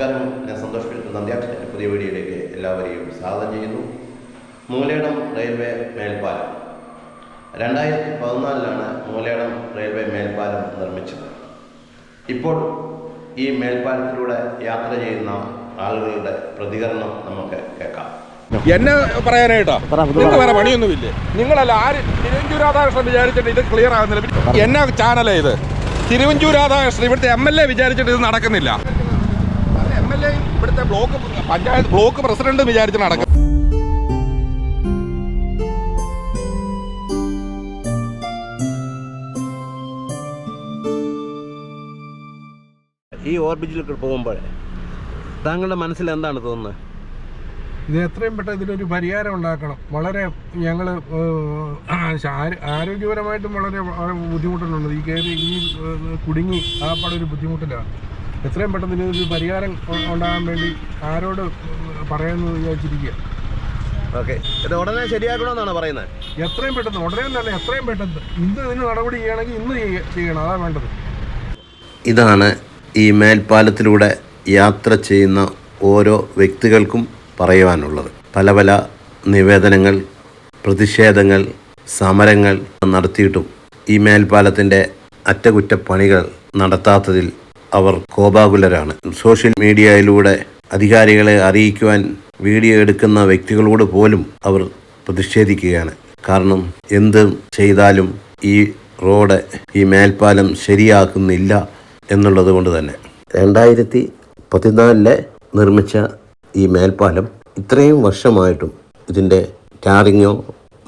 നമസ്കാരം. ഞാൻ സന്തോഷ് നന്ദിയാട്ടിന്റെ പുതിയ വീഡിയോയിലേക്ക് എല്ലാവരെയും സ്വാഗതം ചെയ്യുന്നു. മൂലയിടം റെയിൽവേ മേൽപ്പാലം. രണ്ടായിരത്തി പതിനാലിലാണ് മൂലയിടം റെയിൽവേ മേൽപ്പാലം നിർമ്മിച്ചത്. ഇപ്പോൾ ഈ മേൽപ്പാലത്തിലൂടെ യാത്ര ചെയ്യുന്ന ആളുകളുടെ പ്രതികരണം നമുക്ക് കേൾക്കാം. എന്നെ പറയാനായിട്ടാ? നിങ്ങൾക്ക് വേറെ പണിയൊന്നുമില്ലേ? നിങ്ങളല്ല ആര് തിരുവഞ്ചൂർ രാധാകൃഷ്ണൻ വിചാരിച്ചിട്ട് ഇത് ക്ലിയർ ആകുന്നില്ല. എന്നാ ചാനലാ ഇത് തിരുവഞ്ചൂർ രാധാകൃഷ്ണൻ ഇവിടുത്തെ എം എൽ എ വിചാരിച്ചിട്ട് ഇത് നടക്കുന്നില്ല. എൽ എ ഇവിടുത്തെ ബ്ലോക്ക് പഞ്ചായത്ത് ബ്ലോക്ക് പ്രസിഡന്റ് വിചാരിച്ച് നടക്കും ഈ ഓർബിറ്റിൽ പോകുമ്പോൾ താങ്കളുടെ മനസ്സിൽ എന്താണ് തോന്നുന്നത്? ഇത് എത്രയും പെട്ടെന്ന് ഇതിനൊരു പരിഹാരം ഉണ്ടാക്കണം. വളരെ ഞങ്ങൾ ആരോഗ്യപരമായിട്ടും വളരെ ബുദ്ധിമുട്ടുണ്ടല്ലോ ബുദ്ധിമുട്ടുന്നുണ്ട്. ഈ കയറി ഈ കുടുങ്ങി ആ ഒരു ബുദ്ധിമുട്ടിലാണ്. എത്രയും പെട്ടെന്ന് ഇതിനൊരു പരിഹാരം ഉണ്ടാകാൻ വേണ്ടി ആരോട് പറയാമെന്ന് വിചാരിച്ചിരിക്കുക. ഓക്കെ. ഇത് ഉടനെ ശരിയാക്കണമെന്നാണ് പറയുന്നത്? എത്രയും പെട്ടെന്ന് ഉടനെ തന്നെ എത്രയും പെട്ടെന്ന്. ഇന്ന് ഇതിന് നടപടി ചെയ്യണമെങ്കിൽ ഇന്ന് ചെയ്യണം. അതാണ് വേണ്ടത്. ഇതാണ് ഈ മേൽപ്പാലത്തിലൂടെ യാത്ര ചെയ്യുന്ന ഓരോ വ്യക്തികൾക്കും പറയുവാനുള്ളത്. പല പല നിവേദനങ്ങൾ പ്രതിഷേധങ്ങൾ സമരങ്ങൾ നടത്തിയിട്ടും ഈ മേൽപ്പാലത്തിന്റെ അറ്റകുറ്റപ്പണികൾ നടത്താത്തതിൽ അവർ കോപാകുലരാണ്. സോഷ്യൽ മീഡിയയിലൂടെ അധികാരികളെ അറിയിക്കുവാൻ വീഡിയോ എടുക്കുന്ന വ്യക്തികളോട് പോലും അവർ പ്രതിഷേധിക്കുകയാണ്. കാരണം എന്ത് ചെയ്താലും ഈ റോഡ് ഈ മേൽപ്പാലം ശരിയാക്കുന്നില്ല എന്നുള്ളത് കൊണ്ട് തന്നെ. രണ്ടായിരത്തി പതിനാലിലെ നിർമ്മിച്ച ഈ മേൽപ്പാലം ഇത്രയും വർഷമായിട്ടും ഇതിന്റെ ടാറിങ്ങോ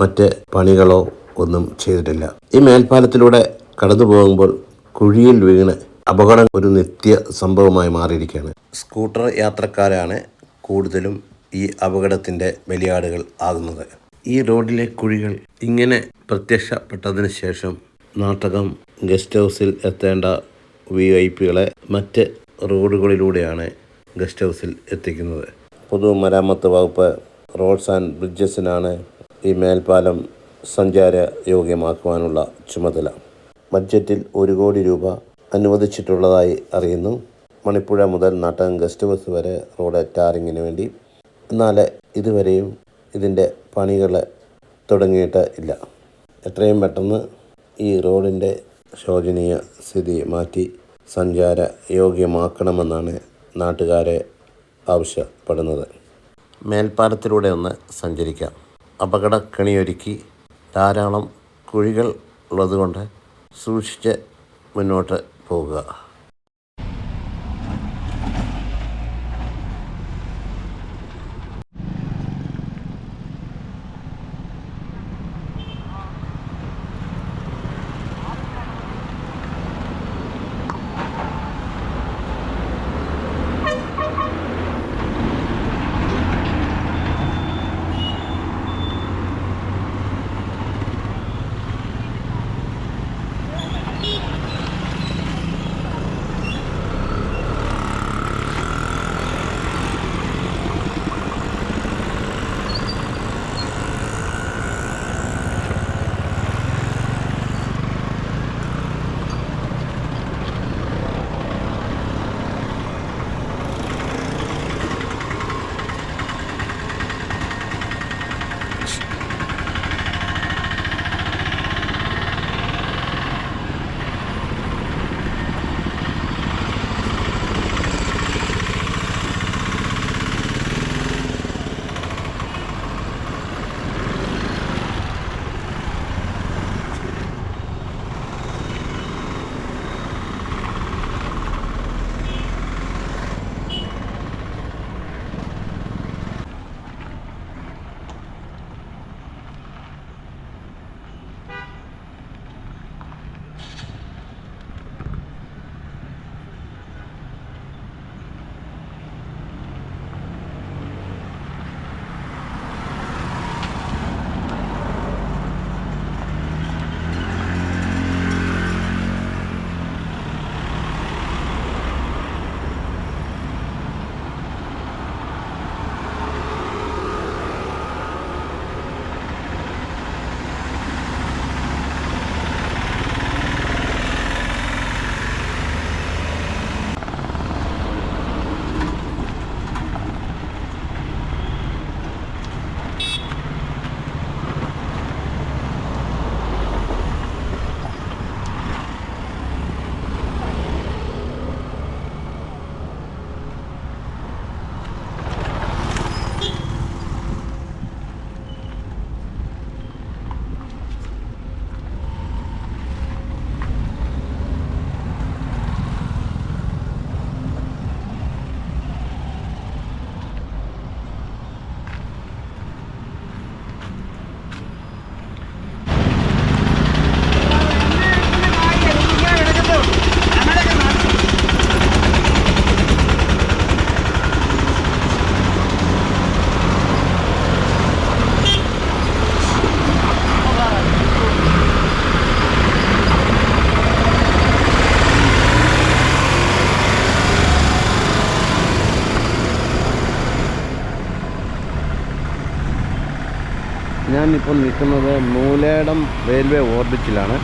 മറ്റ് പണികളോ ഒന്നും ചെയ്തിട്ടില്ല. ഈ മേൽപ്പാലത്തിലൂടെ കടന്നു പോകുമ്പോൾ കുഴിയിൽ വീണ് അപകടം ഒരു നിത്യ സംഭവമായി മാറിയിരിക്കുകയാണ്. സ്കൂട്ടർ യാത്രക്കാരാണ് കൂടുതലും ഈ അപകടത്തിന്റെ ബലിയാടുകൾ ആകുന്നത്. ഈ റോഡിലെ കുഴികൾ ഇങ്ങനെ പ്രത്യക്ഷപ്പെട്ടതിന് ശേഷം നാട്ടകം ഗസ്റ്റ് ഹൗസിൽ എത്തേണ്ട വി ഐ പികളെ മറ്റ് റോഡുകളിലൂടെയാണ് ഗസ്റ്റ് ഹൗസിൽ എത്തിക്കുന്നത്. പൊതുമരാമത്ത് വകുപ്പ് റോഡ്സ് ആൻഡ് ബ്രിഡ്ജസിനാണ് ഈ മേൽപ്പാലം സഞ്ചാര യോഗ്യമാക്കുവാനുള്ള ചുമതല. ബഡ്ജറ്റിൽ ഒരു കോടി രൂപ അനുവദിച്ചിട്ടുള്ളതായി അറിയുന്നു. മണിപ്പുഴ മുതൽ നാട്ടകം ഗസ്റ്റ് ബസ് വരെ റോഡ് ടാറിങ്ങിന് വേണ്ടി. എന്നാൽ ഇതുവരെയും ഇതിന്റെ പണികൾ തുടങ്ങിയിട്ട് ഇല്ല. എത്രയും പെട്ടെന്ന് ഈ റോഡിന്റെ ശോചനീയ സ്ഥിതി മാറ്റി സഞ്ചാര യോഗ്യമാക്കണമെന്നാണ് നാട്ടുകാരെ ആവശ്യപ്പെടുന്നത്. മേൽപ്പാലത്തിലൂടെ ഒന്ന് സഞ്ചരിക്കാം. അപകട കണിയൊരുക്കി ധാരാളം കുഴികൾ ഉള്ളതുകൊണ്ട് സൂക്ഷിച്ച് മുന്നോട്ട് പോകുക ഞാനിപ്പോൾ നിൽക്കുന്നത് മൂലേടം റെയിൽവേ ഓർബിറ്റിലാണ്.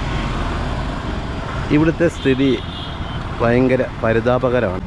ഇവിടുത്തെ സ്ഥിതി ഭയങ്കര പരിതാപകരമാണ്.